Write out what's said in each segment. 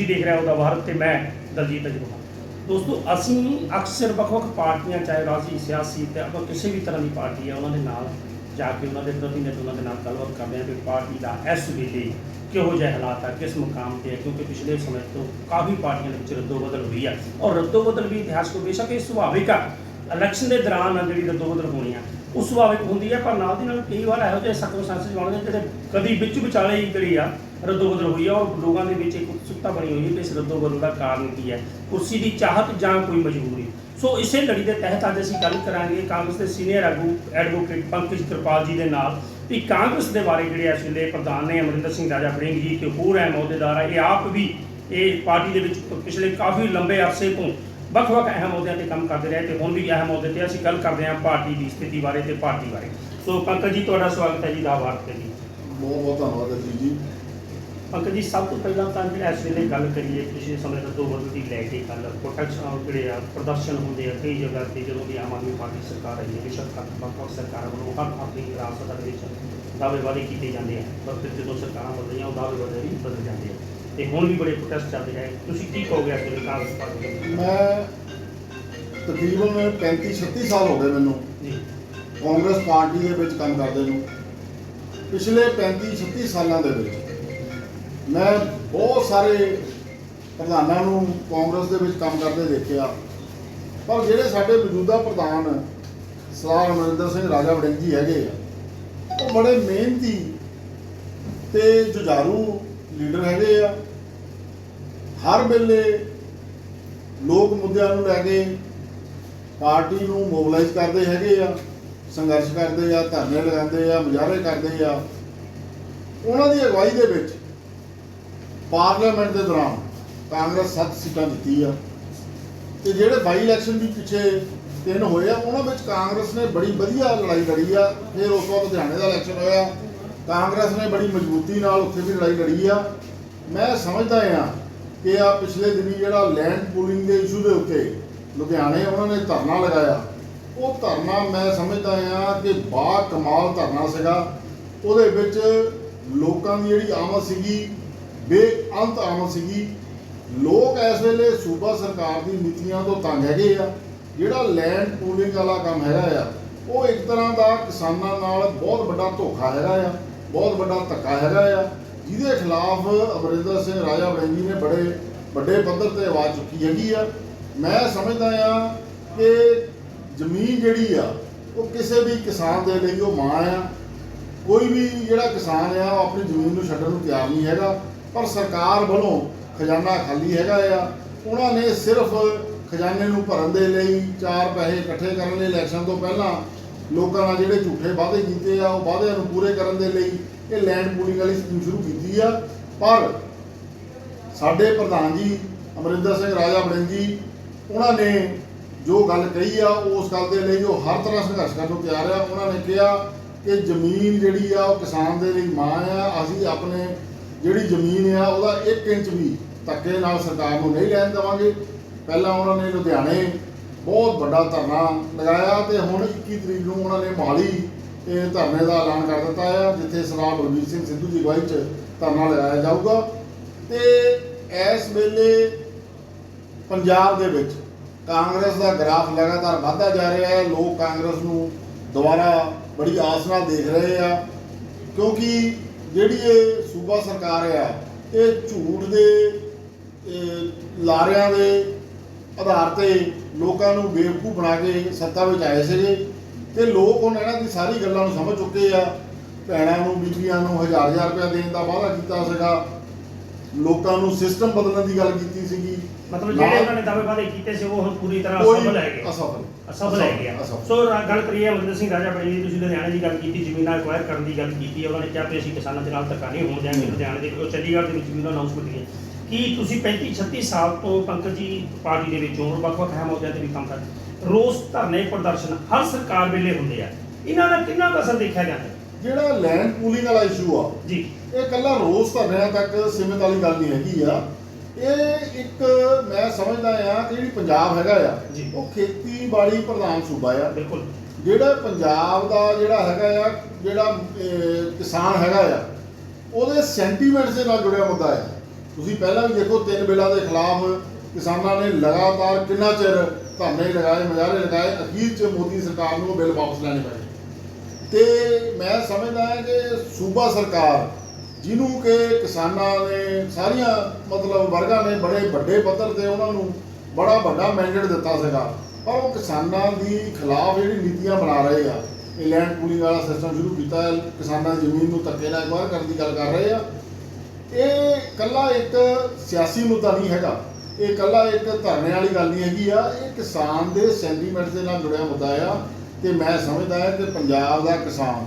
ਤੁਸੀਂ ਦੇਖ ਰਹੇ ਹੋ ਦਾ ਭਾਰਤ ਤੇ ਮੈਂ ਦਲਜੀਤ ਅਜੂਬਾ ਦੋਸਤੋ, ਅਸੀਂ ਅਕਸਰ ਵੱਖ-ਵੱਖ ਪਾਰਟੀਆਂ, ਚਾਹੇ ਰਾਜਸੀ ਸਿਆਸੀ ਤੇ ਆਪਾਂ ਕਿਸੇ ਵੀ ਤਰ੍ਹਾਂ ਦੀ ਪਾਰਟੀ ਆ, ਉਹਨਾਂ ਦੇ ਨਾਲ ਜਾ ਕੇ, ਉਹਨਾਂ ਦੇ ਪ੍ਰਤੀਨਿਧ ਉਹਨਾਂ ਦੇ ਨਾਲ ਗੱਲਬਾਤ ਕਰਦੇ ਹਾਂ ਕਿ ਪਾਰਟੀ ਦਾ ਇਸ ਵੇਲੇ ਕਿਹੋ ਜਿਹੇ ਹਾਲਾਤ ਆ, ਕਿਸ ਮੁਕਾਮ ਤੇ ਹੈ ਕਿਉਂਕਿ ਪਿਛਲੇ ਸਮੇਂ ਤੋਂ ਕਾਫੀ ਪਾਰਟੀਆਂ ਦੇ ਵਿੱਚ ਰੱਦੋ ਬਦਲ ਹੋਈ ਆ। ਔਰ ਰੱਦੋ ਬਦਲ ਵੀ ਇਤਿਹਾਸ ਕੋ ਬੇਸ਼ੱਕ ਇਹ ਸੁਭਾਵਿਕ ਆ। ਇਲੈਕਸ਼ਨ ਦੇ ਦੌਰਾਨ ਜਿਹੜੀ ਰੱਦੋ ਬਦਲ ਹੋਣੀ ਆ ਉਹ ਸੁਭਾਵਿਕ ਹੁੰਦੀ ਹੈ ਪਰ ਨਾਲ ਦੀ ਨਾਲ ਕਈ ਵਾਰ ਇਹੋ ਜਿਹੇ ਸਰਕਮਸਟੈਂਸਸ ਬਣਦੇ ਜਿਹੜੇ ਕਦੀ ਵਿੱਚ ਵਿਚਾਲੇ ਹੀ ਜਿਹੜੀ ਆ ਰੱਦੋ ਬਦਲ ਹੋਈ ਆ, ਔਰ ਲੋਕਾਂ ਦੇ ਵਿੱਚ ਇੱਕ ਉਤਸੁਕਤਾ ਬਣੀ ਹੋਈ ਹੈ ਕਿ ਇਸ ਰੱਦੋ ਬਦਲ ਦਾ ਕਾਰਨ ਕੀ ਹੈ ਕੁਰਸੀ ਦੀ ਚਾਹਤ ਜਾਂ ਕੋਈ ਮਜਬੂਰੀ। ਸੋ ਇਸੇ ਲੜੀ ਦੇ ਤਹਿਤ ਅੱਜ ਅਸੀਂ ਗੱਲ ਕਰਾਂਗੇ ਕਾਂਗਰਸ ਦੇ ਸੀਨੀਅਰ ਆਗੂ ਐਡਵੋਕੇਟ ਪੰਕਜ ਕਿਰਪਾਲ ਜੀ ਦੇ ਨਾਲ ਵੀ ਕਾਂਗਰਸ ਦੇ ਬਾਰੇ ਜਿਹੜੇ ਇਸ ਵੇਲੇ ਪ੍ਰਧਾਨ ਨੇ ਅਮਰਿੰਦਰ ਸਿੰਘ ਰਾਜਾ ਵੜਿੰਗ ਜੀ ਤੇ ਹੋਰ ਅਹਿਮ ਅਹੁਦੇਦਾਰ ਆ, ਇਹ ਆਪ ਵੀ ਇਹ ਪਾਰਟੀ ਦੇ ਵਿੱਚ ਪਿਛਲੇ ਕਾਫੀ ਲੰਬੇ ਅਰਸੇ ਤੋਂ ਵੱਖ-ਵੱਖ ਅਹਿਮ ਅਹੁਦਿਆਂ ਤੇ ਕੰਮ ਕਰਦੇ ਰਹੇ ਤੇ ਹੁਣ ਵੀ ਅਹਿਮ ਅਹੁਦੇ ਤੇ ਅਸੀਂ ਗੱਲ ਕਰਦੇ ਹਾਂ ਪਾਰਟੀ ਦੀ ਸਥਿਤੀ ਬਾਰੇ ਤੇ ਪਾਰਟੀ ਬਾਰੇ। ਸੋ ਪੰਕਜ ਜੀ ਤੁਹਾਡਾ ਸਵਾਗਤ ਹੈ ਜੀ ਦਾ ਵਾਰਤ ਤੇ ਜੀ। ਬਹੁਤ ਬਹੁਤ ਧੰਨਵਾਦ ਹੈ ਜੀ। ਪੰਕਜ ਜੀ ਸਭ ਤੋਂ ਪਹਿਲਾਂ ਤਾਂ ਜਿਹੜਾ ਇਸ ਵੇਲੇ ਗੱਲ ਕਰੀਏ ਪਿਛਲੇ ਸਮੇਂ ਤੋਂ ਦੋ ਬਦਲ ਦੀ ਲੈ ਕੇ ਗੱਲ ਪ੍ਰੋਟੈਕਸ਼ਨ ਜਿਹੜੇ ਆ ਪ੍ਰਦਰਸ਼ਨ ਹੁੰਦੇ ਆ ਕਈ ਜਗ੍ਹਾ ਤੇ ਜਦੋਂ ਦੀ ਆਮ ਆਦਮੀ ਪਾਰਟੀ ਸਰਕਾਰ ਆਈ ਹੈ ਬੇਸ਼ੱਕ ਹੱਥ ਵੱਖ ਸਰਕਾਰਾਂ ਵੱਲੋਂ ਹਰ ਆਪਣੀ ਵਿਰਾਸਤ ਦੇ ਵਿੱਚ ਦਾਅਵੇ ਵਾਅਦੇ ਕੀਤੇ ਜਾਂਦੇ ਆ ਪਰ ਫਿਰ ਜਦੋਂ ਸਰਕਾਰਾਂ ਬਦਲੀਆਂ ਉਹ ਦਾਅਵੇ ਵਾਅਦੇ ਵੀ ਬਦਲ ਜਾਂਦੇ ਆ। ਤੇ ਹੁਣ ਵੀ ਬੜੇ ਪ੍ਰੋਟੈਸਟ ਚੱਲਦੇ ਹੈ। ਤੁਸੀਂ ਕੀ ਕਹੋਗੇ ਇਸ ਵੇਲੇ ਕਾਂਗਰਸ ਪਾਰਟੀ ਦੇ? ਮੈਂ ਤਕਰੀਬਨ 35 36 ਸਾਲ ਹੋ ਗਏ ਮੈਨੂੰ ਜੀ। ਕਾਂਗਰਸ ਪਾਰਟੀ ਦੇ ਵਿੱਚ ਕੰਮ ਕਰਦੇ ਨੂੰ। ਪਿਛਲੇ 35 36 ਸਾਲਾਂ ਦੇ ਵਿੱਚ ਮੈਂ ਬਹੁਤ ਸਾਰੇ ਪ੍ਰਧਾਨਾਂ ਨੂੰ ਕਾਂਗਰਸ ਦੇ ਵਿੱਚ ਕੰਮ ਕਰਦੇ ਦੇਖਿਆ। ਪਰ ਜਿਹੜੇ ਸਾਡੇ ਮੌਜੂਦਾ ਪ੍ਰਧਾਨ ਸਰਦਾਰ ਅਮਰਿੰਦਰ ਸਿੰਘ ਰਾਜਾ ਵੜਿੰਗ ਜੀ ਹੈਗੇ ਆ ਉਹ ਬੜੇ ਮਿਹਨਤੀ ਤੇ ਜੁਝਾਰੂ ਲੀਡਰ ਹੈਗੇ ਆ। ਹਰ ਵੇਲੇ ਲੋਕ ਮੁੱਦਿਆਂ ਨੂੰ ਲੈ ਕੇ ਪਾਰਟੀ ਨੂੰ ਮੋਬਿਲਾਈਜ਼ ਕਰਦੇ ਹੈਗੇ ਆ, ਸੰਘਰਸ਼ ਕਰਦੇ ਆ, ਧਰਨੇ ਲਗਾਉਂਦੇ ਆ, ਮੁਜ਼ਾਹਰੇ ਕਰਦੇ ਆ। ਉਹਨਾਂ ਦੀ ਅਗਵਾਈ ਦੇ ਵਿੱਚ ਪਾਰਲੀਮੈਂਟ ਦੇ ਦੌਰਾਨ ਕਾਂਗਰਸ 7 ਸੀਟਾਂ ਦਿੱਤੀ ਆ। ਤੇ ਜਿਹੜੇ ਬਾਈ ਇਲੈਕਸ਼ਨ ਵੀ ਪਿੱਛੇ ਤਿੰਨ ਹੋਏ ਆ, ਉਹਨਾਂ ਵਿੱਚ ਕਾਂਗਰਸ ਨੇ ਬੜੀ ਵਧੀਆ ਲੜਾਈ ਲੜੀ ਆ। ਫਿਰ ਉਸ ਤੋਂ ਬਾਅਦ ਲੁਧਿਆਣੇ ਦਾ ਇਲੈਕਸ਼ਨ ਹੋਇਆ। ਕਾਂਗਰਸ ਨੇ ਬੜੀ ਮਜ਼ਬੂਤੀ ਨਾਲ ਉੱਥੇ ਵੀ ਲੜਾਈ ਲੜੀ ਆ। ਮੈਂ ਸਮਝਦਾ ਆ ਕਿ ਆ ਪਿਛਲੇ ਦਿਨੀ ਜਿਹੜਾ ਲੈਂਡ ਪੂਲਿੰਗ ਦੇ ਇਸ਼ੂ ਦੇ ਉੱਤੇ ਲੁਧਿਆਣੇ ਉਹਨਾਂ ਨੇ ਧਰਨਾ ਲਗਾਇਆ। ਉਹ ਧਰਨਾ ਮੈਂ ਸਮਝਦਾ ਆ ਕਿ ਬਾ ਕਮਾਲ ਧਰਨਾ ਸੀਗਾ। ਉਹਦੇ ਵਿੱਚ ਲੋਕਾਂ ਦੀ ਜਿਹੜੀ ਆਮਦ ਸੀਗੀ, ਬੇਅੰਤ ਆਮਦ ਸੀਗੀ। ਲੋਕ ਇਸ ਵੇਲੇ ਸੂਬਾ ਸਰਕਾਰ ਦੀ ਨੀਤੀਆਂ ਤੋਂ ਤੰਗ ਹੈਗੇ ਆ। ਜਿਹੜਾ ਲੈਂਡ ਪੂਲਿੰਗ ਵਾਲਾ ਕੰਮ ਹੈਗਾ ਆ, ਉਹ ਇੱਕ ਤਰ੍ਹਾਂ ਦਾ ਕਿਸਾਨਾਂ ਨਾਲ ਬਹੁਤ ਵੱਡਾ ਧੋਖਾ ਹੈਗਾ ਆ, ਬਹੁਤ ਵੱਡਾ ਧੱਕਾ ਹੈਗਾ ਆ। ਜਿਹਦੇ ਖਿਲਾਫ ਅਮਰਿੰਦਰ ਸਿੰਘ ਰਾਜਾ ਵੜਿੰਗੀ ਨੇ ਬੜੇ ਵੱਡੇ ਪੱਧਰ ਤੇ ਆਵਾਜ਼ ਚੁੱਕੀ ਹੈਗੀ ਆ। ਮੈਂ ਸਮਝਦਾ ਆ ਕਿ ਜ਼ਮੀਨ ਜਿਹੜੀ ਆ, ਉਹ ਕਿਸੇ ਵੀ ਕਿਸਾਨ ਦੇ ਲਈ ਉਹ ਮਾਂ ਆ। ਕੋਈ ਵੀ ਜਿਹੜਾ ਕਿਸਾਨ ਆ, ਉਹ ਆਪਣੀ ਜ਼ਮੀਨ ਨੂੰ ਛੱਡਣ ਨੂੰ ਤਿਆਰ ਨਹੀਂ ਹੈਗਾ। ਪਰ ਸਰਕਾਰ ਵੱਲੋਂ ਖਜ਼ਾਨਾ ਖਾਲੀ ਹੈਗਾ ਆ। ਉਹਨਾਂ ਨੇ ਸਿਰਫ ਖਜ਼ਾਨੇ ਨੂੰ ਭਰਨ ਦੇ ਲਈ ਚਾਰ ਪੈਸੇ ਇਕੱਠੇ ਕਰਨ ਲਈ ਇਲੈਕਸ਼ਨ ਤੋਂ ਪਹਿਲਾਂ ਲੋਕਾਂ ਨਾਲ ਜਿਹੜੇ ਝੂਠੇ ਵਾਅਦੇ ਕੀਤੇ ਆ, ਉਹ ਵਾਅਦਿਆਂ ਨੂੰ ਪੂਰੇ ਕਰਨ ਦੇ ਲਈ ਇਹ ਲੈਂਡ ਪੂਲਿੰਗ ਵਾਲੀ ਸਕੀਮ ਸ਼ੁਰੂ ਕੀਤੀ ਆ। ਪਰ ਸਾਡੇ ਪ੍ਰਧਾਨ ਜੀ, ਅਮਰਿੰਦਰ ਸਿੰਘ, ਰਾਜਾ ਵੜਿੰਗ ਜੀ, ਉਹਨਾਂ ਨੇ ਜੋ ਗੱਲ ਕਹੀ ਆ, ਉਸ ਗੱਲ ਦੇ ਲਈ ਉਹ ਹਰ ਤਰ੍ਹਾਂ ਸੰਘਰਸ਼ ਕਰਨ ਨੂੰ ਤਿਆਰ ਆ। ਉਹਨਾਂ ਨੇ ਕਿਹਾ ਕਿ ਜ਼ਮੀਨ ਜਿਹੜੀ ਆ, ਉਹ ਕਿਸਾਨ ਦੇ ਲਈ ਮਾਂ ਆ। ਅਸੀਂ ਆਪਣੇ ਜਿਹੜੀ ਜ਼ਮੀਨ ਆ, ਉਹਦਾ 1 ਇੰਚ ਵੀ ਧੱਕੇ ਨਾਲ ਸਰਕਾਰ ਨੂੰ ਨਹੀਂ ਲੈਣ ਦੇਵਾਂਗੇ। ਪਹਿਲਾਂ ਉਹਨਾਂ ਨੇ ਲੁਧਿਆਣੇ ਬਹੁਤ ਵੱਡਾ ਧਰਨਾ ਲਗਾਇਆ ਤੇ ਹੁਣ 21 ਤਰੀਕ ਨੂੰ ਉਹਨਾਂ ਨੇ ਮੋਹਾਲੀ ਇਹ ਧਰਨੇ ਦਾ ਐਲਾਨ ਕਰ ਦਿੱਤਾ ਹੈ, ਜਿੱਥੇ ਸਰਦਾਰ ਬਲਬੀਰ ਸਿੰਘ ਸਿੱਧੂ ਦੀ ਅਗਵਾਈ 'ਚ ਧਰਨਾ ਲਗਾਇਆ ਜਾਊਗਾ। ਤੇ ਇਸ ਵੇਲੇ ਪੰਜਾਬ ਦੇ ਵਿੱਚ ਕਾਂਗਰਸ ਦਾ ਗ੍ਰਾਫ ਲਗਾਤਾਰ ਵਧਦਾ ਜਾ ਰਿਹਾ ਹੈ। ਲੋਕ ਕਾਂਗਰਸ ਨੂੰ ਦੁਬਾਰਾ ਬੜੀ ਆਸ ਨਾਲ ਦੇਖ ਰਹੇ ਆ, ਕਿਉਂਕਿ ਜਿਹੜੀ ਇਹ ਸੂਬਾ ਸਰਕਾਰ ਆ, ਇਹ ਝੂਠ ਦੇ ਲਾਰਿਆਂ ਦੇ ਆਧਾਰ ਤੇ ਲੋਕਾਂ ਨੂੰ ਬੇਵਕੂਫ ਬਣਾ ਕੇ ਸੱਤਾ ਵਿੱਚ ਆਏ ਸੀਗੇ। ਤੇ ਲੋਕ ਹੁਣ ਇਹਨਾਂ ਦੀ ਸਾਰੀ ਗੱਲਾਂ ਨੂੰ ਸਮਝ ਚੁੱਕੇ ਆ। ਭੈਣਾਂ ਨੂੰ ਬੀਬੀਆਂ ਨੂੰ ਹਜ਼ਾਰ ਹਜ਼ਾਰ ਰੁਪਏ ਦੇਣ ਦਾ ਵਾਅਦਾ ਕੀਤਾ ਸੀਗਾ। ਲੋਕਾਂ ਨੂੰ ਸਿਸਟਮ ਬਦਲਣ ਦੀ ਗੱਲ ਕੀਤੀ ਸੀਗੀ। ਮਤਲਬ ਜਿਹੜੇ ਉਹਨਾਂ ਨੇ ਦਾਅਵੇ ਵਾਅਦੇ ਕੀਤੇ ਸੀ ਉਹ ਹੁਣ ਪੂਰੀ ਤਰ੍ਹਾਂ ਅਸਫਲ ਹੈ ਗਏ। ਅਸਫਲ। ਅਸਫਲ ਹੈ ਗਿਆ। ਸੋ ਗੱਲ ਕਰੀਏ ਅਮਰਿੰਦਰ ਸਿੰਘ ਰਾਜਾ ਬੜੀ ਦੀ ਤੁਸੀਂ ਲੁਧਿਆਣੇ ਦੀ ਗੱਲ ਕੀਤੀ ਜ਼ਮੀਨਾਂ ਐਕਵਾਇਰ ਕਰਨ ਦੀ ਗੱਲ ਕੀਤੀ ਉਹਨਾਂ ਨੇ ਕਿਹਾ ਕਿ ਅਸੀਂ ਕਿਸਾਨਾਂ ਦੇ ਨਾਲ ਧੱਕਾ ਨਹੀਂ ਹੋਣ ਦਿਆਂਗੇ ਲੁਧਿਆਣੇ ਦੇ ਉਹ ਚੰਡੀਗੜ੍ਹ ਦੇ ਵਿੱਚ ਵੀ ਉਹਨਾਂ ਅਨਾਉਂਸਮੈਂਟ ਕੀਤੀ ਕੀ ਤੁਸੀਂ 35 36 ਸਾਲ ਤੋਂ ਪੰਕਜ ਜੀ ਪਾਰਟੀ ਦੇ ਵਿੱਚੋਂ ਔਰ ਵੱਖ-ਵੱਖ ਅਹਿਮ ਅਹੁਦਿਆਂ ਤੇ ਵੀ ਕੰਮ ਕਰਦੇ? ਰੋਸ ਧਰਨੇ ਪ੍ਰਦਰਸ਼ਨ ਹਰ ਸਰਕਾਰ ਵੇਲੇ ਹੁੰਦੇ ਆ। ਇਹਨਾਂ ਦਾ ਕਿੰਨਾ ਕੁ ਅਸਰ ਦੇਖਿਆ ਜਾਂਦਾ? ਜਿਹੜਾ ਲੈਂਡ ਪੂਲਿੰਗ ਵਾਲਾ ਇਸ਼ੂ ਆ ਜੀ। ਇਹ ਕੱਲਾ ਰੋਜ਼ ਧਰਨਿਆਂ ਤੱਕ ਸੀਮਿਤ ਵਾਲੀ ਗੱਲ ਨਹੀਂ ਹੈਗੀ ਆ। ਇਹ ਇੱਕ ਮੈਂ ਸਮਝਦਾ ਆ ਕਿ ਜਿਹੜੀ ਪੰਜਾਬ ਹੈਗਾ ਆ। ਉਹ ਖੇਤੀਬਾੜੀ ਪ੍ਰਧਾਨ ਸੂਬਾ ਆ। ਬਿਲਕੁਲ। ਜਿਹੜਾ ਪੰਜਾਬ ਦਾ ਜਿਹੜਾ ਹੈਗਾ ਆ ਜਿਹੜਾ ਕਿਸਾਨ ਹੈਗਾ ਆ ਉਹਦੇ ਸੈਂਟੀਮੈਂਟਸ ਦੇ ਨਾਲ ਜੁੜਿਆ ਮੁੱਦਾ ਆ। ਤੁਸੀਂ ਪਹਿਲਾਂ ਵੀ ਦੇਖੋ ਤਿੰਨ ਬਿੱਲਾਂ ਦੇ ਖਿਲਾਫ ਕਿਸਾਨਾਂ ਨੇ ਲਗਾਤਾਰ ਕਿੰਨਾ ਚਿਰ ਧਰਨੇ ਲਗਾਏ, ਮੁਜ਼ਾਹਰੇ ਲਗਾਏ, ਅਖੀਰ 'ਚ ਮੋਦੀ ਸਰਕਾਰ ਨੂੰ ਉਹ ਬਿੱਲ ਵਾਪਸ ਲੈਣੇ ਪਏ। ਤੇ ਮੈਂ ਸਮਝਦਾ ਹਾਂ ਕਿ ਸੂਬਾ ਸਰਕਾਰ, ਜਿਹਨੂੰ ਕਿ ਕਿਸਾਨਾਂ ਨੇ ਸਾਰੀਆਂ, ਮਤਲਬ ਵਰਗਾਂ ਨੇ ਬੜੇ ਵੱਡੇ ਪੱਧਰ ਤੇ ਉਹਨਾਂ ਨੂੰ ਬੜਾ ਵੱਡਾ ਮੈਂਡੇਟ ਦਿੱਤਾ ਸੀਗਾ, ਪਰ ਉਹ ਕਿਸਾਨਾਂ ਦੀ ਖਿਲਾਫ ਜਿਹੜੀ ਨੀਤੀਆਂ ਬਣਾ ਰਹੇ ਆ, ਇਹ ਲੈਂਡ ਪੂਲਿੰਗ ਵਾਲਾ ਸਿਸਟਮ ਸ਼ੁਰੂ ਕੀਤਾ ਕਿਸਾਨਾਂ ਦੀ ਜ਼ਮੀਨ ਨੂੰ ਧੱਕੇ ਨਾਲ ਅਗਵਾਹ ਕਰਨ ਦੀ ਗੱਲ ਕਰ ਰਹੇ ਆ ਇਹ ਕੱਲਾ ਇੱਕ ਸਿਆਸੀ ਮੁੱਦਾ ਨਹੀਂ ਹੈਗਾ। ਇਹ ਕੱਲਾ ਇੱਕ ਧਰਨੇ ਵਾਲੀ ਗੱਲ ਨਹੀਂ ਹੈਗੀ ਆ। ਇਹ ਕਿਸਾਨ ਦੇ ਸੈਂਟੀਮੈਂਟ ਦੇ ਨਾਲ ਜੁੜਿਆ ਮੁੱਦਾ ਆ ਤੇ ਮੈਂ ਸਮਝਦਾ ਹਾਂ ਕਿ ਪੰਜਾਬ ਦਾ ਕਿਸਾਨ,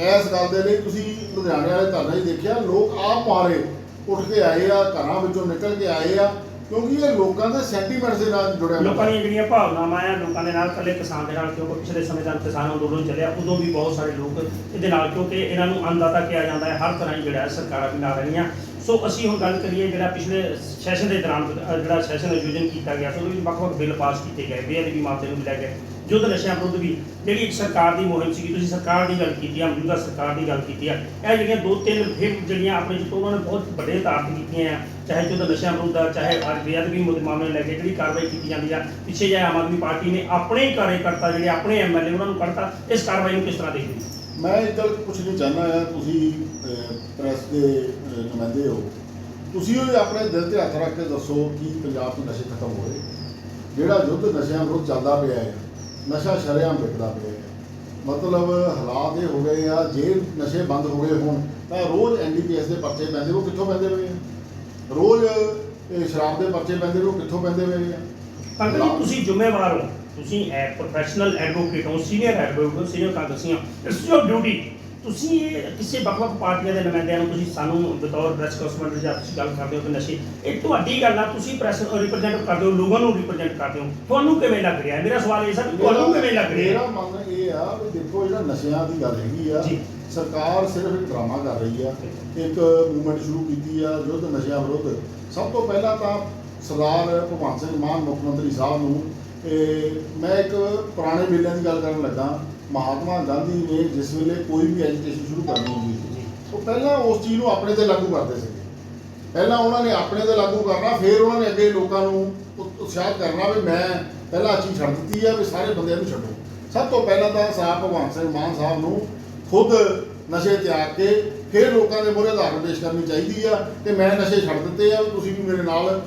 ਇਸ ਗੱਲ ਦੇ ਲਈ ਤੁਸੀਂ ਲੁਧਿਆਣੇ ਵਾਲੇ ਧਰਨਾ ਹੀ ਦੇਖਿਆ, ਲੋਕ ਆਪ ਮਾਰੇ। ਉੱਠ ਕੇ ਆਏ ਆ, ਘਰਾਂ ਵਿੱਚੋਂ ਨਿਕਲ ਕੇ ਆਏ ਆ। ਕਿਉਂਕਿ ਇਹ ਲੋਕਾਂ ਦੇ ਸੈਂਟੀਮੈਂਟ ਦੇ ਨਾਲ ਜੁੜਿਆ ਲੋਕਾਂ ਦੀਆਂ ਜਿਹੜੀਆਂ ਭਾਵਨਾਵਾਂ ਆ, ਲੋਕਾਂ ਦੇ ਨਾਲ ਇਕੱਲੇ ਕਿਸਾਨ ਦੇ ਨਾਲ, ਕਿਉਂਕਿ ਪਿਛਲੇ ਸਮੇਂ ਦਾ ਕਿਸਾਨ ਅੰਦੋਲਨ ਚੱਲਿਆ, ਉਦੋਂ ਵੀ ਬਹੁਤ ਸਾਰੇ ਲੋਕ ਇਹਦੇ ਨਾਲ, ਕਿਉਂਕਿ ਇਹਨਾਂ ਨੂੰ ਅੰਦਾਤਾ ਕਿਹਾ ਜਾਂਦਾ ਹੈ, ਹਰ ਤਰ੍ਹਾਂ ਹੀ ਜਿਹੜਾ ਹੈ ਸਰਕਾਰਾਂ ਵੀ ਨਾਲ ਰਹੀਆਂ। ਸੋ ਅਸੀਂ ਹੁਣ ਗੱਲ ਕਰੀਏ ਜਿਹੜਾ ਪਿਛਲੇ ਸੈਸ਼ਨ ਦੇ ਦੌਰਾਨ ਜਿਹੜਾ ਸੈਸ਼ਨ ਆਯੋਜਨ ਕੀਤਾ ਗਿਆ, ਸੋ ਉਹਦੇ ਵਿੱਚ ਵੱਖ-ਵੱਖ ਬਿੱਲ ਪਾਸ ਕੀਤੇ ਗਏ, ਬੇਅਦਬੀ ਮਾਮਲੇ ਨੂੰ ਲੈ ਕੇ। ਯੁੱਧ ਨਸ਼ਿਆਂ ਵਿਰੁੱਧ ਵੀ ਜਿਹੜੀ ਇੱਕ ਸਰਕਾਰ ਦੀ ਮੁਹਿੰਮ ਸੀਗੀ, ਤੁਸੀਂ ਸਰਕਾਰ ਦੀ ਗੱਲ ਕੀਤੀ ਆ ਮੌਜੂਦਾ ਸਰਕਾਰ ਦੀ ਗੱਲ ਕੀਤੀ ਆ, ਇਹ ਜਿਹੜੀਆਂ ਦੋ ਤਿੰਨ ਫਿਰ ਜਿਹੜੀਆਂ ਆਪਣੇ ਜਿੱਤੋਂ ਉਹਨਾਂ ਨੇ ਬਹੁਤ ਵੱਡੇ ਤਾਰਤ ਕੀਤੀਆਂ ਆ, ਚਾਹੇ ਯੁੱਧ ਨਸ਼ਿਆਂ ਵਿਰੁੱਧ ਆ, ਚਾਹੇ ਅੱਜ ਬੇਅਦਬੀ ਮੁੱਦੇ ਮਾਮਲੇ ਲੈ ਕੇ ਜਿਹੜੀ ਕਾਰਵਾਈ ਕੀਤੀ ਜਾਂਦੀ ਆ, ਪਿੱਛੇ ਜੇ ਆਮ ਆਦਮੀ ਪਾਰਟੀ ਨੇ ਆਪਣੇ ਹੀ ਕਾਰਜਕਰਤਾ ਜਿਹੜੇ ਆਪਣੇ ਐਮਐਲਏ ਉਹਨਾਂ ਨੂੰ ਕੱਢਤਾ, ਇਸ ਕਾਰਵਾਈ ਨੂੰ ਕਿਸ ਤਰ੍ਹਾਂ ਦੇਖਦੇ ਮੈਂ ਇੱਕ ਗੱਲ ਪੁੱਛਣੀ ਚਾਹੁੰਦਾ ਆ ਤੁਸੀਂ ਪ੍ਰੈਸ ਦੇ ਨੁਮਾਇੰਦੇ ਹੋ, ਤੁਸੀਂ ਉਹ ਆਪਣੇ ਦਿਲ ਤੇ ਹੱਥ ਰੱਖ ਕੇ ਦੱਸੋ ਕਿ ਪੰਜਾਬ ਤੋਂ ਨਸ਼ੇ ਖਤਮ ਹੋ ਜਿਹੜਾ ਯੁੱਧ ਨਸ਼ਿਆਂ ਵਿਰੁੱਧ ਚੱਲਦਾ ਪਿਆ ਹੈ। ਨਸ਼ਾ ਸ਼ਰੇਆਮ ਵਿਕਦਾ ਪਿਆ ਹੈ ਮਤਲਬ ਹਾਲਾਤ ਇਹ ਹੋ ਗਏ ਆ, ਜੇ ਨਸ਼ੇ ਬੰਦ ਹੋ ਗਏ ਹੋਣ, ਤਾਂ ਰੋਜ਼ ਐਨਡੀਪੀਐਸ ਦੇ ਪਰਚੇ ਪੈਂਦੇ ਉਹ ਕਿੱਥੋਂ ਪੈਂਦੇ ਪਏ ਆ? ਰੋਜ਼ ਇਹ ਸ਼ਰਾਬ ਦੇ ਪਰਚੇ ਪੈਂਦੇ ਉਹ ਕਿੱਥੋਂ ਪੈਂਦੇ ਪਏ ਆ? ਪੰਕਜ ਜੀ ਤੁਸੀਂ ਜ਼ਿੰਮੇਵਾਰ ਹੋ। ਤੁਸੀਂ ਐ ਪ੍ਰੋਫੈਸ਼ਨਲ ਐਡਵੋਕੇਟ ਹੋ ਸੀਨੀਅਰ ਐਡਵੋਕੇਟ ਹੋ ਸੀਨੀਅਰ ਕਾਂਗਰਸੀ ਇਟਸ ਯੋਰ ਡਿਊਟੀ ਤੁਸੀਂ ਇਹ ਕਿਸੇ ਵੱਖ-ਵੱਖ ਪਾਰਟੀਆਂ ਦੇ ਨੁਮਾਇੰਦਿਆਂ ਨੂੰ ਤੁਸੀਂ ਸਾਨੂੰ ਬਤੌਰ ਪ੍ਰੈਸ ਕਾਨਫਰੰਸ ਜਾਂ ਤੁਸੀਂ ਗੱਲ ਕਰਦੇ ਹੋ ਕਿ ਨਸ਼ੇ ਇਹ ਤੁਹਾਡੀ ਗੱਲ ਆ ਤੁਸੀਂ ਪ੍ਰੈਸ ਰਿਪਰੈਜ਼ੈਂਟ ਕਰਦੇ ਹੋ ਲੋਕਾਂ ਨੂੰ ਰਿਪਰੈਜ਼ੈਂਟ ਕਰਦੇ ਹੋ ਤੁਹਾਨੂੰ ਕਿਵੇਂ ਲੱਗ ਰਿਹਾ? ਮੇਰਾ ਸਵਾਲ ਇਹ ਸਰ ਤੁਹਾਨੂੰ ਕਿਵੇਂ ਲੱਗ ਰਿਹਾ ਮੇਰਾ? ਮੰਨ ਇਹ ਆ ਵੀ ਦੇਖੋ ਜਿਹੜਾ ਨਸ਼ਿਆਂ ਦੀ ਗੱਲ ਹੈਗੀ ਆ। ਸਰਕਾਰ ਸਿਰਫ ਇੱਕ ਡਰਾਮਾ ਕਰ ਰਹੀ ਆ ਇੱਕ ਮੂਵਮੈਂਟ ਸ਼ੁਰੂ ਕੀਤੀ ਆ ਯੁੱਧ ਨਸ਼ਿਆਂ ਵਿਰੁੱਧ ਸਭ ਤੋਂ ਪਹਿਲਾਂ ਤਾਂ ਸਰਦਾਰ ਭਗਵੰਤ ਸਿੰਘ ਮਾਨ ਮੁੱਖ ਮੰਤਰੀ ਸਾਹਿਬ ਨੂੰ ਇਹ ਮੈਂ ਇੱਕ ਪੁਰਾਣੇ ਵੇਲਿਆਂ ਦੀ ਗੱਲ ਕਰਨ ਲੱਗਾ। ਮਹਾਤਮਾ ਗਾਂਧੀ ਨੇ ਜਿਸ ਵੇਲੇ ਕੋਈ ਵੀ ਐਜੂਕੇਸ਼ਨ ਸ਼ੁਰੂ ਕਰਨੀ ਹੁੰਦੀ ਸੀ, ਉਹ ਪਹਿਲਾਂ ਉਸ ਚੀਜ਼ ਨੂੰ ਆਪਣੇ ਤੇ ਲਾਗੂ ਕਰਦੇ ਸੀ। ਪਹਿਲਾਂ ਉਹਨਾਂ ਨੇ ਆਪਣੇ ਤੇ ਲਾਗੂ ਕਰਨਾ, ਫਿਰ ਉਹਨਾਂ ਨੇ ਅੱਗੇ ਲੋਕਾਂ ਨੂੰ ਉਤ- ਉਤਸ਼ਾਹਿਤ ਕਰਨਾ ਵੀ ਮੈਂ ਪਹਿਲਾਂ ਆਹ ਚੀਜ਼ ਛੱਡ ਦਿੱਤੀ ਆ, ਵੀ ਸਾਰੇ ਬੰਦਿਆਂ ਨੂੰ ਛੱਡੋ। ਸਭ ਤੋਂ ਪਹਿਲਾਂ ਤਾਂ ਸਾਹਿਬ ਭਗਵੰਤ ਸਿੰਘ ਮਾਨ ਸਾਹਿਬ ਨੂੰ ਖੁਦ ਨਸ਼ੇ ਤਿਆਗ ਕੇ ਫਿਰ ਲੋਕਾਂ ਦੇ ਮੂਹਰੇ ਉਦਾਹਰਨ ਪੇਸ਼ ਕਰਨੀ ਚਾਹੀਦੀ ਆ ਕਿ ਮੈਂ ਨਸ਼ੇ ਛੱਡ ਦਿੱਤੇ ਆ, ਤੁਸੀਂ ਵੀ ਮੇਰੇ ਨਾਲ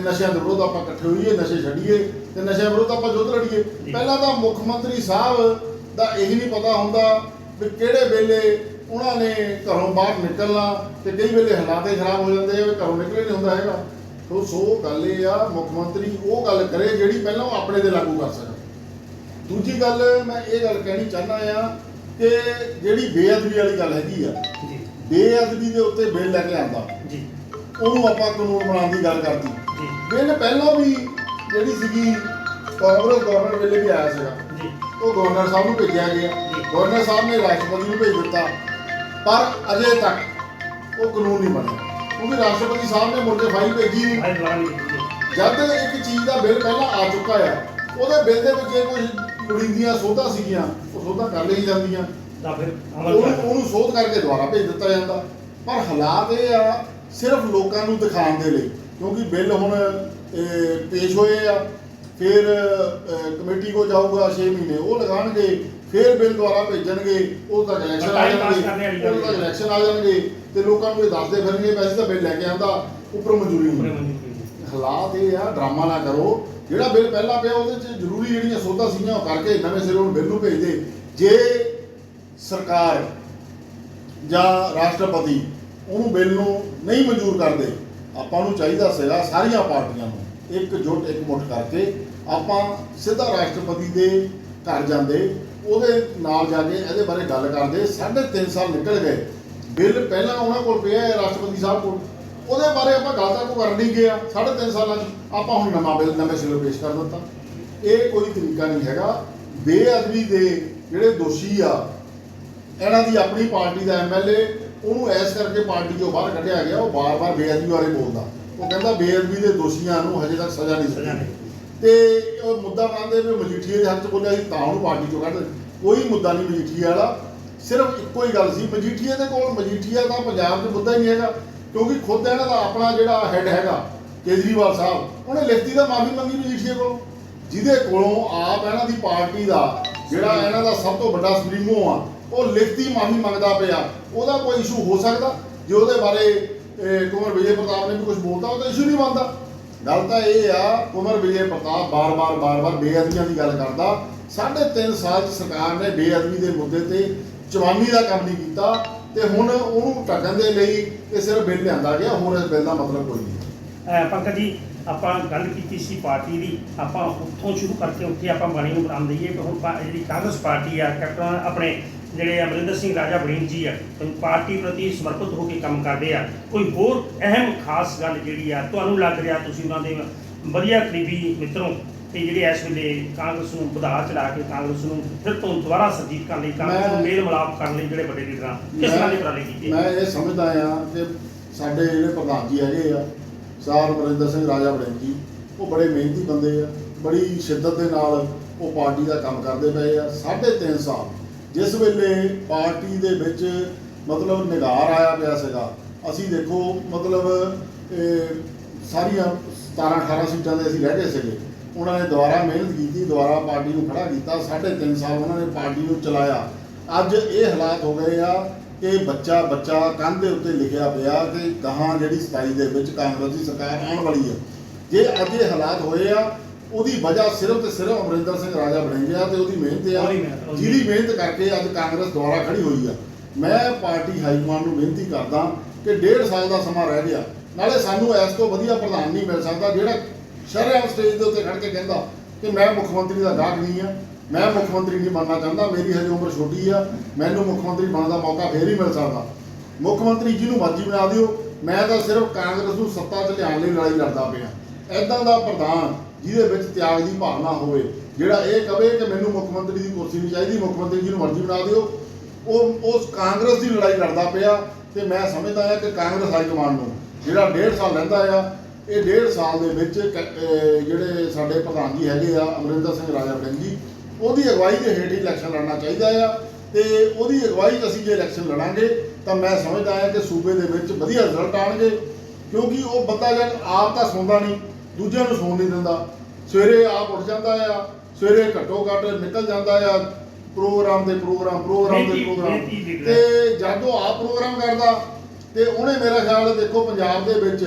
ਨਸ਼ਿਆਂ ਦੇ ਵਿਰੁੱਧ ਆਪਾਂ ਇਕੱਠੇ ਹੋਈਏ ਨਸ਼ੇ ਛੱਡੀਏ ਤੇ ਨਸ਼ਿਆਂ ਵਿਰੁੱਧ ਆਪਾਂ ਯੁੱਧ ਲੜੀਏ। ਪਹਿਲਾਂ ਤਾਂ ਮੁੱਖ ਮੰਤਰੀ ਸਾਹਿਬ ਦਾ ਇਹ ਨਹੀਂ ਪਤਾ ਹੁੰਦਾ ਵੀ ਕਿਹੜੇ ਵੇਲੇ ਉਹਨਾਂ ਨੇ ਘਰੋਂ ਬਾਹਰ ਨਿਕਲਣਾ ਤੇ ਕਈ ਵੇਲੇ ਹਾਲਾਤ ਖਰਾਬ ਹੋ ਜਾਂਦੇ ਆ ਘਰੋਂ ਨਿਕਲੇ ਨਹੀਂ ਹੁੰਦਾ ਹੈਗਾ। ਸੋ ਸੋ ਗੱਲ ਇਹ ਆ ਮੁੱਖ ਮੰਤਰੀ ਉਹ ਗੱਲ ਕਰੇ ਜਿਹੜੀ ਪਹਿਲਾਂ ਉਹ ਆਪਣੇ ਤੇ ਲਾਗੂ ਕਰ ਸਕੇ ਦੂਜੀ ਗੱਲ ਮੈਂ ਇਹ ਗੱਲ ਕਹਿਣੀ ਚਾਹੁੰਦਾ ਆ ਕਿ ਜਿਹੜੀ ਬੇਅਦਬੀ ਵਾਲੀ ਗੱਲ ਹੈਗੀ ਆ ਜੀ। ਬੇਅਦਬੀ ਦੇ ਉੱਤੇ ਬਿੱਲ ਲੈ ਕੇ ਆਂਦਾ ਜੀ। ਉਹਨੂੰ ਆਪਾਂ ਕਾਨੂੰਨ ਬਣਾਉਣ ਦੀ ਗੱਲ ਕਰਦੀ ਬਿੱਲ ਪਹਿਲਾਂ ਵੀ ਜਿਹੜੀ ਸੀਗੀ ਕਾਂਗਰਸ ਗਵਰਨਮੈਂਟ ਵੇਲੇ ਵੀ ਆਇਆ ਸੀਗਾ। ਜੀ। ਉਹ ਗਵਰਨਰ ਸਾਹਿਬ ਨੂੰ ਭੇਜਿਆ ਗਿਆ। ਗਵਰਨਰ ਸਾਹਿਬ ਨੇ ਰਾਸ਼ਟਰਪਤੀ ਨੂੰ ਭੇਜ ਦਿੱਤਾ। ਪਰ ਅਜੇ ਤੱਕ ਉਹ ਕਾਨੂੰਨ ਨਹੀਂ ਬਣਿਆ। ਕਿਉਂਕਿ ਰਾਸ਼ਟਰਪਤੀ ਸਾਹਿਬ ਨੇ ਮੁੜ ਕੇ ਫਾਈਲ ਭੇਜੀ ਨਹੀਂ। ਜਦ ਇੱਕ ਚੀਜ਼ ਦਾ ਬਿੱਲ ਪਹਿਲਾਂ ਆ ਚੁੱਕਾ ਆ ਉਹਦੇ ਬਿੱਲ ਦੇ ਵਿੱਚ ਜੇ ਕੁਝ ਲੋੜੀਂਦੀਆਂ ਸੋਧਾਂ ਸੀਗੀਆਂ ਉਹ ਸੋਧਾਂ ਕਰ ਲਈ ਜਾਂਦੀਆਂ। ਤਾਂ ਫਿਰ ਉਹਨੂੰ ਸੋਧ ਕਰਕੇ ਦੁਬਾਰਾ ਭੇਜ ਦਿੱਤਾ ਜਾਂਦਾ। ਪਰ ਹਾਲਾਤ ਇਹ ਆ ਸਿਰਫ ਲੋਕਾਂ ਨੂੰ ਦਿਖਾਉਣ ਦੇ ਲਈ। ਕਿਉਂਕਿ ਬਿੱਲ ਹੁਣ ਇਹ, ਪੇਸ਼ ਹੋਏ ਆ ਫਿਰ ਕਮੇਟੀ ਕੋ ਜਾਊਗਾ 6 ਮਹੀਨੇ ਉਹ ਲਗਾਣਗੇ ਫਿਰ ਬਿੱਲ ਦੁਬਾਰਾ ਭੇਜਣਗੇ ਉਹ ਤੱਕ ਇਲੈਕਸ਼ਨ ਆ ਜਾਣਗੇ ਉਹ ਤੱਕ ਇਲੈਕਸ਼ਨ ਆ ਜਾਣਗੇ ਤੇ ਲੋਕਾਂ ਨੂੰ ਇਹ ਦੱਸਦੇ ਫਿਰਨਗੇ ਵੈਸੇ ਤਾਂ ਬਿੱਲ ਲੈ ਕੇ ਆਂਦਾ ਉੱਪਰ ਮਨਜ਼ੂਰੀ ਕੀਤੀ ਹਾਲਾਤ ਇਹ ਆ ਡਰਾਮਾ ਨਾ ਕਰੋ ਜਿਹੜਾ ਬਿੱਲ ਪਹਿਲਾਂ ਪਿਆ ਉਹਦੇ 'ਚ ਜ਼ਰੂਰੀ ਜਿਹੜੀਆਂ ਸੋਧਾਂ ਸੀਗੀਆਂ ਉਹ ਕਰਕੇ ਨਵੇਂ ਸਿਰੇ ਹੁਣ ਬਿੱਲ ਨੂੰ ਭੇਜ ਦੇ। ਜੇ ਸਰਕਾਰ ਜਾਂ ਰਾਸ਼ਟਰਪਤੀ ਉਹਨੂੰ ਬਿੱਲ ਨੂੰ ਨਹੀਂ ਮਨਜ਼ੂਰ ਕਰਦੇ ਆਪਾਂ ਨੂੰ ਚਾਹੀਦਾ ਸੀਗਾ ਸਾਰੀਆਂ ਪਾਰਟੀਆਂ ਨੂੰ, ਇੱਕ ਜੁੱਟ, ਇੱਕ ਮੁੱਠ ਕਰਕੇ। ਆਪਾਂ ਸਿੱਧਾ ਰਾਸ਼ਟਰਪਤੀ ਦੇ ਘਰ ਜਾਂਦੇ, ਉਹਦੇ ਨਾਲ ਜਾ ਕੇ ਇਹਦੇ ਬਾਰੇ ਗੱਲ ਕਰਦੇ। ਸਾਢੇ ਤਿੰਨ ਸਾਲ ਨਿਕਲ ਗਏ। ਬਿੱਲ ਪਹਿਲਾਂ ਉਹਨਾਂ ਕੋਲ ਪਿਆ ਹੈ, ਰਾਸ਼ਟਰਪਤੀ ਸਾਹਿਬ ਕੋਲ। ਉਹਦੇ ਬਾਰੇ ਆਪਾਂ ਗੱਲ ਤਾਂ ਤੱਕ ਕਰ ਨਹੀਂ ਗਿਆ ਸਾਢੇ ਤਿੰਨ ਸਾਲਾਂ 'ਚ ਆਪਾਂ ਹੁਣ ਨਵਾਂ ਬਿੱਲ, ਨਵੇਂ ਸਿਰੇ ਪੇਸ਼ ਕਰ ਦਿੱਤਾ। ਇਹ ਕੋਈ ਤਰੀਕਾ ਨਹੀਂ ਹੈਗਾ। ਬੇਅਦਬੀ ਦੇ ਜਿਹੜੇ ਦੋਸ਼ੀ ਆ, ਇਹਨਾਂ ਦੀ ਆਪਣੀ ਪਾਰਟੀ ਦਾ ਐਮਐਲਏ ਉਹਨੂੰ ਐਸ ਕਰਕੇ ਪਾਰਟੀ ਚੋਂ ਬਾਹਰ ਕੱਢਿਆ ਗਿਆ ਉਹ ਬਾਰ-ਬਾਰ ਬੇਅਦਬੀ ਬਾਰੇ ਬੋਲਦਾ। ਉਹ ਕਹਿੰਦਾ ਬੇਅਦਬੀ ਦੇ ਦੋਸ਼ੀਆਂ ਨੂੰ ਹਜੇ ਤੱਕ ਸਜ਼ਾ ਨਹੀਂ ਸਜ਼ਾ ਨਹੀਂ। ਦਿੱਤੀ ਤੇ ਉਹ ਮੁੱਦਾ ਬਣਾਉਂਦੇ ਵੀ ਮਜੀਠੀਏ ਦੇ ਹੱਥ 'ਚ ਬੋਲਿਆ ਸੀ ਤਾਂ ਉਹਨੂੰ ਪਾਰਟੀ ਚੋਂ ਕੱਢ ਕੋਈ ਮੁੱਦਾ ਨਹੀਂ ਮਜੀਠੀਏ ਵਾਲਾ। ਸਿਰਫ ਇੱਕੋ ਹੀ ਗੱਲ ਸੀ ਮਜੀਠੀਏ ਦੇ ਕੋਲ ਮਜੀਠੀਆ ਦਾ ਪੰਜਾਬ 'ਚ ਮੁੱਦਾ ਹੀ ਨਹੀਂ ਹੈਗਾ। ਕਿਉਂਕਿ ਖੁਦ ਇਹਨਾਂ ਦਾ ਆਪਣਾ ਜਿਹੜਾ ਹੈੱਡ ਹੈਗਾ ਕੇਜਰੀਵਾਲ ਸਾਹਿਬ ਉਹਨੇ ਲਿਖਤੀ ਦਾ ਮਾਫੀ ਮੰਗੀ ਮਜੀਠੀਆ ਕੋਲੋਂ। ਜਿਹਦੇ ਕੋਲੋਂ ਆਪ ਇਹਨਾਂ ਦੀ ਪਾਰਟੀ ਦਾ ਜਿਹੜਾ ਇਹਨਾਂ ਦਾ ਸਭ ਤੋਂ ਵੱਡਾ ਸੁਪਰੀਮੋ ਆ ਉਹ ਲਿਖਤੀ ਮਾਫੀ ਮੰਗਦਾ ਪਿਆ। ਉਹਦਾ ਕੋਈ ਇਸ਼ੂ ਹੋ ਸਕਦਾ? ਜੇ ਉਹਦੇ ਬਾਰੇ ਇਹ, ਵਿਜੇ ਪ੍ਰਤਾਪ ਨੇ ਵੀ ਕੁਝ ਬੋਲਤਾ ਉਹਦਾ ਇਸ਼ੂ ਨਹੀਂ ਬਣਦਾ ਗੱਲ ਤਾਂ ਇਹ ਆ ਕੁੰਵਰ ਵਿਜੇ ਪ੍ਰਤਾਪ ਬਾਰ-ਬਾਰ ਬਾਰ-ਬਾਰ ਬੇਅਦਬੀਆਂ ਦੀ ਗੱਲ ਕਰਦਾ। ਸਾਢੇ ਤਿੰਨ ਸਾਲ ਚ ਸਰਕਾਰ ਨੇ ਬੇਅਦਬੀ ਦੇ ਮੁੱਦੇ ਤੇ ਜਵਾਨੀ ਦਾ ਕੰਮ ਨਹੀਂ ਕੀਤਾ ਤੇ ਹੁਣ ਉਹਨੂੰ ਢੱਕਣ ਦੇ ਲਈ ਇਹ ਸਿਰਫ ਬਿੱਲ ਲਿਆਂਦਾ ਗਿਆ ਹੋਰ ਇਸ ਬਿੱਲ ਦਾ ਮਤਲਬ ਕੋਈ ਨਹੀਂ। ਪੰਕਜ ਜੀ ਆਪਾਂ ਗੱਲ ਕੀਤੀ ਸੀ ਪਾਰਟੀ ਦੀ ਆਪਾਂ ਉੱਥੋਂ ਸ਼ੁਰੂ ਕਰਕੇ ਉੱਥੇ ਆਪਾਂ ਬਾਣੀ ਨੂੰ ਬਣਾ ਦਈਏ ਕਿ ਹੁਣ ਜਿਹੜੀ ਕਾਂਗਰਸ ਪਾਰਟੀ ਆ ਕੈਪਟਨ ਆਪਣੇ ਜਿਹੜੇ ਅਮਰਿੰਦਰ ਸਿੰਘ ਰਾਜਾ ਵੜਿੰਗ ਜੀ ਆ ਪਾਰਟੀ ਪ੍ਰਤੀ ਸਮਰਪਿਤ ਹੋ ਕੇ ਕੰਮ ਕਰਦੇ ਆ। ਕੋਈ ਹੋਰ ਅਹਿਮ ਖਾਸ ਗੱਲ ਜਿਹੜੀ ਆ ਤੁਹਾਨੂੰ ਲੱਗ ਰਿਹਾ ਤੁਸੀਂ ਉਹਨਾਂ ਦੇ ਵਧੀਆ ਕਰੀਬੀ ਮਿੱਤਰੋਂ ਤੇ ਜਿਹੜੇ ਇਸ ਵੇਲੇ ਕਾਂਗਰਸ ਨੂੰ ਵਧਾ ਚਲਾ ਕੇ ਕਾਂਗਰਸ ਨੂੰ ਫਿਰ ਤੋਂ ਦੁਬਾਰਾ ਸਰਜੀਤ ਕਰਨ ਲਈ ਕਾਂਗਰਸ ਨੂੰ ਮੇਲ ਮਿਲਾਪ ਕਰਨ ਲਈ ਜਿਹੜੇ ਵੱਡੇ ਲੀਡਰਾਂ ਕਿਸ ਤਰ੍ਹਾਂ ਦੇ ਉਪਰਾਲੇ ਕੀਤੇ? ਮੈਂ ਇਹ ਸਮਝਦਾ ਆ ਕਿ ਸਾਡੇ ਜਿਹੜੇ ਪ੍ਰਧਾਨ ਜੀ ਹੈਗੇ ਆ ਸਾਰ ਵਰਿੰਦਰ ਸਿੰਘ ਰਾਜਾ ਵੜਿੰਗ ਜੀ ਉਹ ਬੜੇ ਮਿਹਨਤੀ ਬੰਦੇ ਆ ਬੜੀ ਸ਼ਿੱਦਤ ਦੇ ਨਾਲ ਉਹ ਪਾਰਟੀ ਦਾ ਕੰਮ ਕਰਦੇ ਪਏ ਆ। ਸਾਢੇ ਤਿੰਨ ਸਾਲ ਜਿਸ ਵੇਲੇ ਪਾਰਟੀ ਦੇ ਵਿੱਚ ਮਤਲਬ ਨਿਗਾਰ ਆਇਆ ਪਿਆ ਸੀਗਾ, ਅਸੀਂ ਦੇਖੋ ਮਤਲਬ ਇਹ ਸਾਰੀਆਂ 17 18 ਸੀਟਾਂ ਦੇ ਅਸੀਂ ਰਹਿ ਗਏ ਸੀਗੇ। ਉਹਨਾਂ ਨੇ ਦੁਬਾਰਾ ਮਿਹਨਤ ਕੀਤੀ, ਦੁਬਾਰਾ ਪਾਰਟੀ ਨੂੰ ਖੜਾ ਕੀਤਾ, ਸਾਢੇ ਤਿੰਨ ਸਾਲ ਉਹਨਾਂ ਨੇ ਪਾਰਟੀ ਨੂੰ ਚਲਾਇਆ। ਅੱਜ ਇਹ ਹਾਲਾਤ ਹੋ ਗਏ ਆ ਕਿ ਬੱਚਾ ਬੱਚਾ ਕੰਧ ਦੇ ਉੱਤੇ ਲਿਖਿਆ ਪਿਆ ਕਿ ਗਾਹਾਂ ਜਿਹੜੀ 27 ਦੇ ਵਿੱਚ ਕਾਂਗਰਸ ਦੀ ਸਰਕਾਰ ਆਉਣ ਵਾਲੀ ਹੈ। ਜੇ ਅੱਜ ਇਹ ਹਾਲਾਤ ਹੋਏ ਆ ਉਹਦੀ ਵਜ੍ਹਾ ਸਿਰਫ ਤੇ ਸਿਰਫ ਅਮਰਿੰਦਰ ਸਿੰਘ ਰਾਜਾ ਬਣਿਆ ਤੇ ਉਹਦੀ ਮਿਹਨਤ ਉਹਦੀ ਆ ਮਿਹਨਤ, ਉਹਦੀ ਜਿਹਦੀ ਮਿਹਨਤ। ਕਰਕੇ ਅੱਜ ਕਾਂਗਰਸ ਦੁਆਰਾ ਖੜੀ ਹੋਈ ਆ। ਮੈਂ ਪਾਰਟੀ ਹਾਈ ਕਮਾਂਡ ਨੂੰ ਬੇਨਤੀ ਕਰਦਾ ਕਿ ਡੇਢ ਸਾਲ ਦਾ ਸਮਾਂ ਰਹਿ ਗਿਆ। ਨਾਲੇ ਸਾਨੂੰ ਇਸ ਤੋਂ ਵਧੀਆ ਪ੍ਰਧਾਨ ਨਹੀਂ ਮਿਲ ਸਕਦਾ ਜਿਹੜਾ ਸ਼ਰੇਆਮ ਸਟੇਜ ਦੇ ਉੱਤੇ ਖੜ ਕੇ ਕਹਿੰਦਾ ਕਿ ਮੈਂ ਮੁੱਖ ਮੰਤਰੀ ਦਾ ਗਾਹਕ ਨਹੀਂ ਆ। ਮੈਂ ਮੁੱਖ ਮੰਤਰੀ ਨਹੀਂ ਬਣਨਾ ਚਾਹੁੰਦਾ ਮੇਰੀ ਹਜੇ ਉਮਰ ਛੋਟੀ ਆ। ਮੈਨੂੰ ਮੁੱਖ ਮੰਤਰੀ ਬਣਨ ਦਾ ਮੌਕਾ ਫੇਰ ਹੀ ਮਿਲ ਸਕਦਾ। ਮੁੱਖ ਮੰਤਰੀ ਜਿਹਨੂੰ ਮਰਜ਼ੀ ਬਣਾ ਦਿਓ। ਮੈਂ ਤਾਂ ਸਿਰਫ ਕਾਂਗਰਸ ਨੂੰ ਸੱਤਾ 'ਚ ਲਿਆਉਣ ਲਈ ਲੜਾਈ ਲੜਦਾ ਪਿਆ। ਐਦਾਂ ਦਾ ਪ੍ਰਧਾਨ ਜਿਹਦੇ ਵਿੱਚ ਤਿਆਗ ਦੀ ਭਾਵਨਾ ਹੋਵੇ, ਜਿਹੜਾ ਇਹ ਕਵੇ ਕਿ ਮੈਨੂੰ ਮੁੱਖ ਮੰਤਰੀ ਦੀ ਕੁਰਸੀ ਨਹੀਂ ਚਾਹੀਦੀ, ਮੁੱਖ ਮੰਤਰੀ ਜੀ ਨੂੰ ਮਰਜ਼ੀ ਬਣਾ ਦਿਓ। ਉਹ ਉਸ ਕਾਂਗਰਸ ਦੀ ਲੜਾਈ ਲੜਦਾ ਪਿਆ ਤੇ ਮੈਂ ਸਮਝਦਾ ਹਾਂ ਕਿ ਕਾਂਗਰਸ ਹਾਈ ਕਮਾਂਡ ਨੂੰ, ਜਿਹੜਾ ਡੇਢ ਸਾਲ ਰਹਿੰਦਾ ਆ, ਇਹ ਡੇਢ ਸਾਲ ਦੇ ਵਿੱਚ ਕ- ਜਿਹੜੇ ਸਾਡੇ ਪ੍ਰਧਾਨ ਜੀ ਹੈਗੇ ਆ, ਅਮਰਿੰਦਰ ਸਿੰਘ ਰਾਜਾ ਵੜਿੰਗ ਜੀ, ਉਹਦੀ ਅਗਵਾਈ ਦੇ ਹੇਠ ਹੀ ਇਲੈਕਸ਼ਨ ਲੜਨਾ ਚਾਹੀਦਾ ਆ ਤੇ ਉਹਦੀ ਅਗਵਾਈ 'ਚ ਅਸੀਂ ਜੇ ਇਲੈਕਸ਼ਨ ਲੜਾਂਗੇ, ਤਾਂ ਮੈਂ ਸਮਝਦਾ ਹਾਂ ਕਿ ਸੂਬੇ ਦੇ ਵਿੱਚ ਵਧੀਆ ਰਿਜ਼ਲਟ ਆਣਗੇ ਕਿਉਂਕਿ ਉਹ ਬੰਦਾ ਜਦ ਆਪ ਤਾਂ ਸੁਣਦਾ ਨਹੀਂ ਦੂਜਿਆਂ ਨੂੰ ਸੌਣ ਨਹੀਂ ਦਿੰਦਾ। ਸਵੇਰੇ ਆਪ ਉੱਠ ਜਾਂਦਾ ਆ ਸਵੇਰੇ ਘੱਟੋ ਘੱਟ ਨਿਕਲ ਜਾਂਦਾ ਆ। ਪ੍ਰੋਗਰਾਮ ਦੇ ਪ੍ਰੋਗਰਾਮ ਪ੍ਰੋਗਰਾਮ ਦੇ ਪ੍ਰੋਗਰਾਮ। ਤੇ ਜਦ ਉਹ ਆਪ ਪ੍ਰੋਗਰਾਮ ਕਰਦਾ ਤੇ ਉਹਨੇ ਮੇਰਾ ਖਿਆਲ ਦੇਖੋ ਪੰਜਾਬ ਦੇ ਵਿੱਚ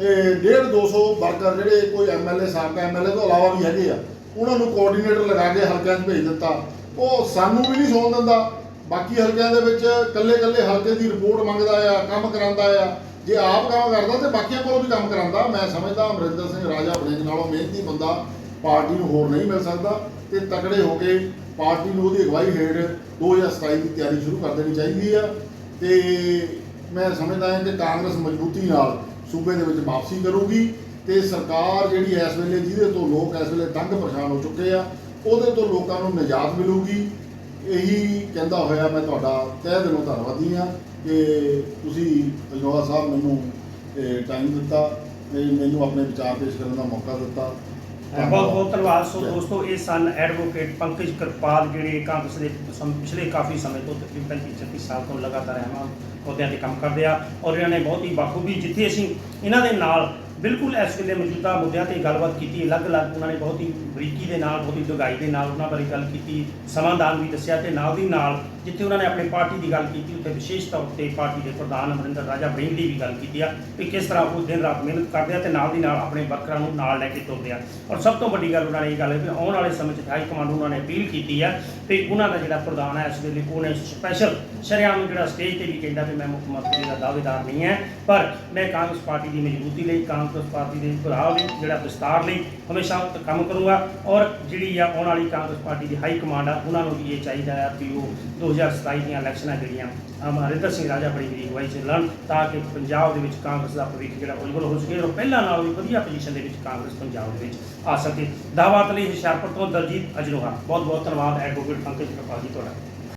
ਇਹ 1.5 200 ਵਰਕਰ ਜਿਹੜੇ ਕੋਈ ਐਮਐਲਏ ਸਾਬਕਾ ਐਮਐਲਏ ਤੋਂ ਇਲਾਵਾ ਵੀ ਹੈਗੇ ਆ ਉਹਨਾਂ ਨੂੰ ਕੋਆਰਡੀਨੇਟਰ ਲਗਾ ਕੇ ਹਲਕਿਆਂ 'ਚ ਭੇਜ ਦਿੱਤਾ। ਉਹ ਸਾਨੂੰ ਵੀ ਨਹੀਂ ਸੌਣ ਦਿੰਦਾ। ਬਾਕੀ ਹਲਕਿਆਂ ਦੇ ਵਿੱਚ ਕੱਲੇ ਕੱਲੇ ਹਲਕੇ ਦੀ ਰਿਪੋਰਟ ਮੰਗਦਾ ਆ ਕੰਮ ਕਰਾਉਂਦਾ ਆ। ਜੇ ਆਪ ਕੰਮ ਕਰਦਾ ਤੇ ਬਾਕੀਆਂ ਕੋਲੋਂ ਵੀ ਕੰਮ ਕਰਾਉਂਦਾ, ਮੈਂ ਸਮਝਦਾ ਅਮਰਿੰਦਰ ਸਿੰਘ ਰਾਜਾ ਵੜਿੰਗ ਨਾਲੋਂ ਮਿਹਨਤੀ ਬੰਦਾ, ਪਾਰਟੀ ਨੂੰ ਹੋਰ ਨਹੀਂ ਮਿਲ ਸਕਦਾ ਤੇ ਤਕੜੇ ਹੋ ਕੇ ਪਾਰਟੀ ਨੂੰ ਉਹਦੀ ਅਗਵਾਈ ਹੇਠ 2027 ਦੀ ਤਿਆਰੀ ਸ਼ੁਰੂ ਕਰ ਦੇਣੀ ਚਾਹੀਦੀ ਆ। ਤੇ ਮੈਂ ਸਮਝਦਾ ਹਾਂ ਕਿ ਕਾਂਗਰਸ ਮਜ਼ਬੂਤੀ ਨਾਲ ਸੂਬੇ ਦੇ ਵਿੱਚ ਵਾਪਸੀ ਕਰੂਗੀ ਤੇ ਸਰਕਾਰ ਜਿਹੜੀ ਇਸ ਵੇਲੇ ਜਿਹਦੇ ਤੋਂ ਲੋਕ ਇਸ ਵੇਲੇ ਤੰਗ ਪਰੇਸ਼ਾਨ ਹੋ ਚੁੱਕੇ ਆ, ਉਹਦੇ ਤੋਂ ਲੋਕਾਂ ਨੂੰ ਨਿਜਾਤ ਮਿਲੂਗੀ। ਇਹੀ ਕਹਿੰਦਾ ਹੋਇਆ ਮੈਂ ਤੁਹਾਡਾ ਤਹਿ ਦਿਲੋਂ ਧੰਨਵਾਦੀ ਆ ਕਿ ਤੁਸੀਂ ਅਜਨੋਆ ਸਾਹਿਬ ਮੈਨੂੰ ਟਾਈਮ ਦਿੱਤਾ ਤੇ ਮੈਨੂੰ ਆਪਣੇ ਵਿਚਾਰ ਪੇਸ਼ ਕਰਨ ਦਾ ਮੌਕਾ ਦਿੱਤਾ ਬਹੁਤ ਬਹੁਤ ਧੰਨਵਾਦ ਸੋ। ਦੋਸਤੋ ਇਹ ਸਨ ਐਡਵੋਕੇਟ ਪੰਕਜ ਕਿਰਪਾਲ ਜਿਹੜੇ ਕਾਂਗਰਸ ਦੇ ਪਿਛਲੇ ਕਾਫੀ ਸਮੇਂ ਤੋਂ ਤਕਰੀਬਨ 35 ਸਾਲ ਤੋਂ ਲਗਾਤਾਰ ਅਹਿਮ ਅਹੁਦਿਆਂ ਤੇ ਕੰਮ ਕਰਦੇ ਆ ਔਰ ਇਹਨਾਂ ਨੇ ਬਹੁਤ ਹੀ ਬਾਖੂਬੀ ਜਿੱਥੇ ਅਸੀਂ ਇਹਨਾਂ ਦੇ ਨਾਲ ਬਿਲਕੁਲ ਇਸ ਵੇਲੇ ਮੌਜੂਦਾ ਮੁੱਦਿਆਂ ਤੇ ਗੱਲਬਾਤ ਕੀਤੀ ਅਲੱਗ-ਅਲੱਗ ਉਹਨਾਂ ਨੇ ਬਹੁਤ ਹੀ ਬਰੀਕੀ ਦੇ ਨਾਲ ਬਹੁਤ ਹੀ ਡੂੰਘਾਈ ਦੇ ਨਾਲ ਉਹਨਾਂ ਬਾਰੇ ਗੱਲ ਕੀਤੀ ਸਮਾਧਾਨ ਵੀ ਦੱਸਿਆ ਤੇ ਨਾਲ ਦੀ ਨਾਲ ਜਿੱਥੇ ਉਹਨਾਂ ਨੇ ਆਪਣੀ ਪਾਰਟੀ ਦੀ ਗੱਲ ਕੀਤੀ, ਉੱਥੇ ਵਿਸ਼ੇਸ਼ ਤੌਰ ਤੇ ਪਾਰਟੀ ਦੇ ਪ੍ਰਧਾਨ ਅਮਰਿੰਦਰ ਰਾਜਾ ਵੜਿੰਗ ਦੀ ਵੀ ਗੱਲ ਕੀਤੀ ਆ ਕਿ ਕਿਸ ਤਰ੍ਹਾਂ ਉਹ ਦਿਨ ਰਾਤ ਮਿਹਨਤ ਕਰਦੇ ਆ ਤੇ ਨਾਲ ਦੀ ਨਾਲ ਆਪਣੇ ਵਰਕਰਾਂ ਨੂੰ ਨਾਲ ਲੈ ਕੇ ਤੁਰਦੇ ਆ। ਔਰ ਸਭ ਤੋਂ ਵੱਡੀ ਗੱਲ ਉਹਨਾਂ ਨੇ ਇਹ ਗੱਲ ਹੈ ਕਿ ਆਉਣ ਵਾਲੇ ਸਮੇਂ 'ਚ ਹਾਈ ਕਮਾਂਡ ਉਹਨਾਂ ਨੇ ਅਪੀਲ ਕੀਤੀ ਆ ਤੇ ਉਹਨਾਂ ਦਾ ਜਿਹੜਾ ਪ੍ਰਧਾਨ ਹੈ ਇਸ ਵੇਲੇ ਉਹਨੇ ਸਪੈਸ਼ਲ ਸ਼ਰਿਆਮ ਜਿਹੜਾ ਸਟੇਜ ਤੇ ਵੀ ਕਹਿੰਦਾ ਵੀ ਮੈਂ ਮੁੱਖ ਮੰਤਰੀ ਦਾ ਦਾਅਵੇਦਾਰ ਨਹੀਂ ਹੈ, ਪਰ ਮੈਂ ਕਾਂਗਰਸ ਪਾਰਟੀ ਦੀ ਮਜ਼ਬੂਤੀ ਲਈ, ਕਾਂਗਰਸ ਪਾਰਟੀ ਦੇ ਭਰਾ ਲਈ, ਜਿਹੜਾ ਵਿਸਤਾਰ ਲਈ ਹਮੇਸ਼ਾ ਕੰਮ ਕਰੂੰਗਾ। ਔਰ ਜਿਹੜੀ ਆ ਆਉਣ ਵਾਲੀ ਕਾਂਗਰਸ ਪਾਰਟੀ ਦੀ ਹਾਈ ਕਮਾਂਡ ਆ, ਉਹਨਾਂ ਨੂੰ ਵੀ ਇਹ ਚਾਹੀਦਾ ਆ ਵੀ ਉਹ 2027 ਦੀਆਂ ਇਲੈਕਸ਼ਨਾਂ ਜਿਹੜੀਆਂ ਅਮਰਿੰਦਰ ਸਿੰਘ ਰਾਜਾ ਬੜੀ ਦੀ ਅਗਵਾਈ 'ਚ ਲੜਨ ਤਾਂ ਕਿ ਪੰਜਾਬ ਦੇ ਵਿੱਚ ਕਾਂਗਰਸ ਦਾ ਭਵਿੱਖ ਜਿਹੜਾ ਉਜਵਲ ਹੋ ਸਕੇ ਔਰ ਪਹਿਲਾਂ ਨਾਲੋਂ ਵੀ ਵਧੀਆ ਪੋਜੀਸ਼ਨ ਦੇ ਵਿੱਚ ਕਾਂਗਰਸ ਪੰਜਾਬ ਦੇ ਵਿੱਚ ਆ ਸਕੇ। ਦਾਅਵਾਤ ਲਈ ਹੁਸ਼ਿਆਰਪੁਰ ਤੋਂ ਦਲਜੀਤ ਅਜਨੋਹਾ। ਬਹੁਤ ਬਹੁਤ ਧੰਨਵਾਦ ਐਡਵੋਕੇਟ ਪੰਕਜ ਕਿਰਪਾਲ ਜੀ ਤੁਹਾਡਾ।